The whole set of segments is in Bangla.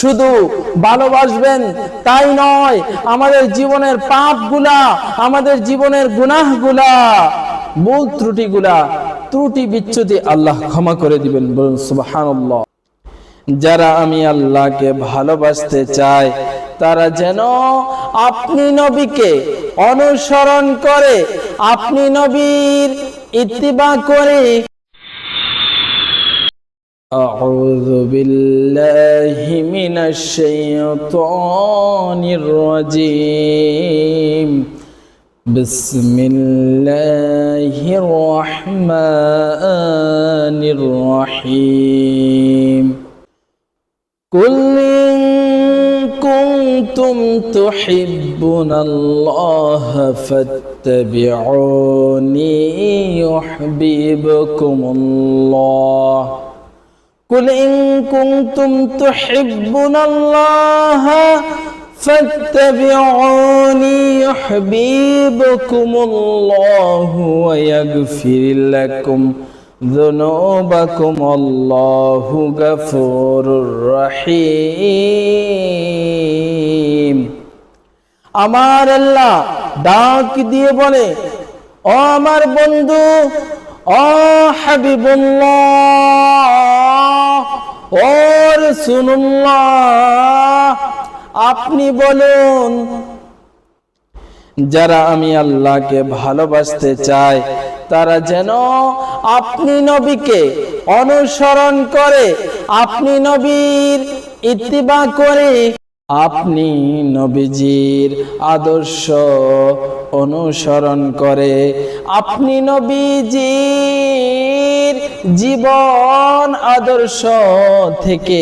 শুধু ভালোবাসবেন, তাই নয়, আমাদের জীবনের পাপগুলা, আমাদের জীবনের গুনাহগুলা, ভুল ত্রুটিগুলা, ত্রুটি বিচ্যুতি আল্লাহ ক্ষমা করে দিবেন বলুন, সুবহানাল্লাহ। যারা আমি আল্লাহকে ভালোবাসতে চাই, তারা যেন আপনি নবীকে অনুসরণ করে, আপনি নবীর ইত্তিবা করে أعوذ بالله من الشيطان الرجيم. بسم الله الرحمن الرحيم. قل إن كنتم تحبون الله فاتبعوني يحببكم الله. قل إن كنتم تحبون الله فاتبعوني يحببكم الله ويغفر لكم ذنوبكم الله غفور رحيم আমার আল্লাহ ডাক দিয়ে বলে ও আমার বন্ধু ও হাবিবুল্লাহ ও রসুল্লাহ আপনি বলুন, যারা আমি আল্লাহকে ভালোবাসতে চাই, তারা যেন আপনি নবীকে অনুসরণ করে, আপনি নবীর ইতিবা করে আপনি নবীজির আদর্শ অনুসরণ করে আপনি নবীজির জীবন আদর্শ থেকে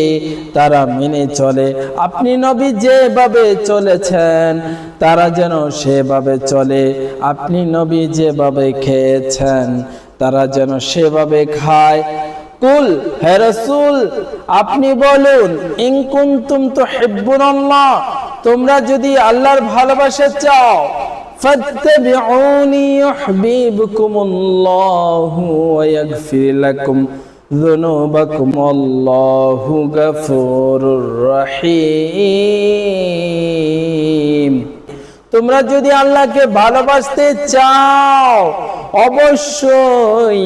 তারা মেনে চলে। আপনি নবী যেভাবে চলেছেন, তারা যেন সেভাবে চলে। আপনি নবী যেভাবে খেয়েছেন, তারা যেন সেভাবে খায়। কুল হে রসুল আপনি বলুন ইনকুন্তুম তো হেব্বুনাল্লাহ তোমরা যদি আল্লাহর ভালোবাসা চাও রহিম। তোমরা যদি আল্লাহকে ভালোবাসতে চাও, অবশ্যই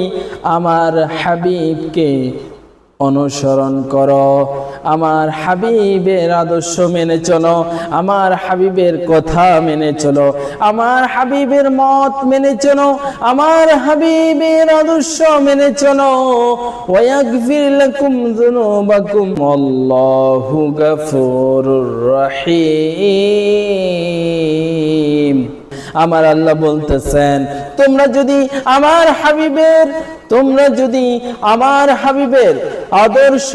আমার হাবিবকে অনুসরণ করো। আমার হাবিবের আদর্শ মেনে চলো, আমার হাবিবের কথা মেনে চলো, আমার হাবিবের মত মেনে চলো, আমার হাবিবের আদর্শ মেনে চলো। আল্লাহু গফুরুর রহিম। আমার আল্লাহ বলতেছেন, তোমরা যদি আমার হাবিবের, তোমরা যদি আমার হাবিবের আদর্শ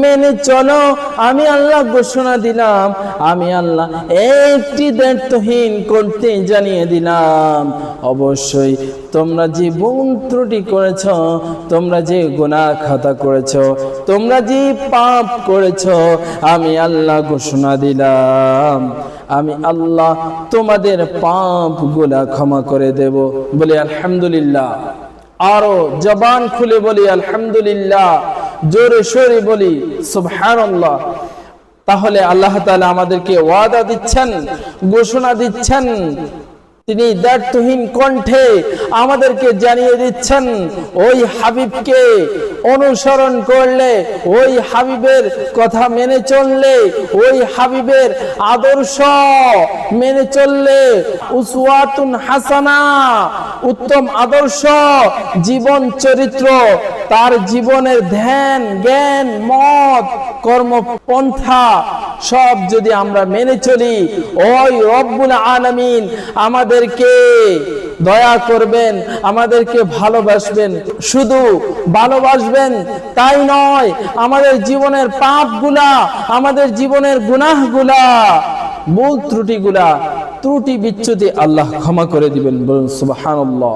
মেনে চলো, আমি আল্লাহ ঘোষণা দিলাম, আমি আল্লাহ একটি দায়িত্বহীন করতে জানিয়ে দিলাম। অবশ্যই তোমরা যে বোন ত্রুটি করেছ, তোমরা যে গুণা খাতা করেছ, তোমরা যে পাপ করেছ, আমি আল্লাহ ঘোষণা দিলাম। আমি আল্লাহ তোমাদের পাপগুলা ক্ষমা করে দেব। বলে, আলহামদুলিল্লাহ। আরও জবান খুলে বলি, আলহামদুলিল্লাহ। জোরে সোরে বলি, সুবহানাল্লাহ। তাহলে আল্লাহ তাআলা আমাদেরকে ওয়াদা দিচ্ছেন, ঘোষণা দিচ্ছেন তিনি দায়িত্বহীন কণ্ঠে আমাদেরকে জানিয়ে দিচ্ছেন, ওই হাবিবকে অনুসরণ করলে, ওই হাবিবের কথা মেনে চললে, ওই হাবিবের আদর্শ মেনে চললে উসওয়াতুন হাসানা, উত্তম আদর্শ জীবন চরিত্র, তার জীবনের ধ্যান, জ্ঞান, মত কর্মপন্থা সব যদি আমরা মেনে চলি, ওই রব্বুল আলামিন আমাদেরকে দয়া করবেন, আমাদেরকে ভালোবাসবেন। শুধু ভালোবাসবেন তাই নয়, আমাদের জীবনের পাপগুলা আমাদের জীবনের গুনাহগুলা মূল ত্রুটিগুলা, ত্রুটি বিচ্যুতি আল্লাহ ক্ষমা করে দিবেন বলুন, সুবহানাল্লাহ।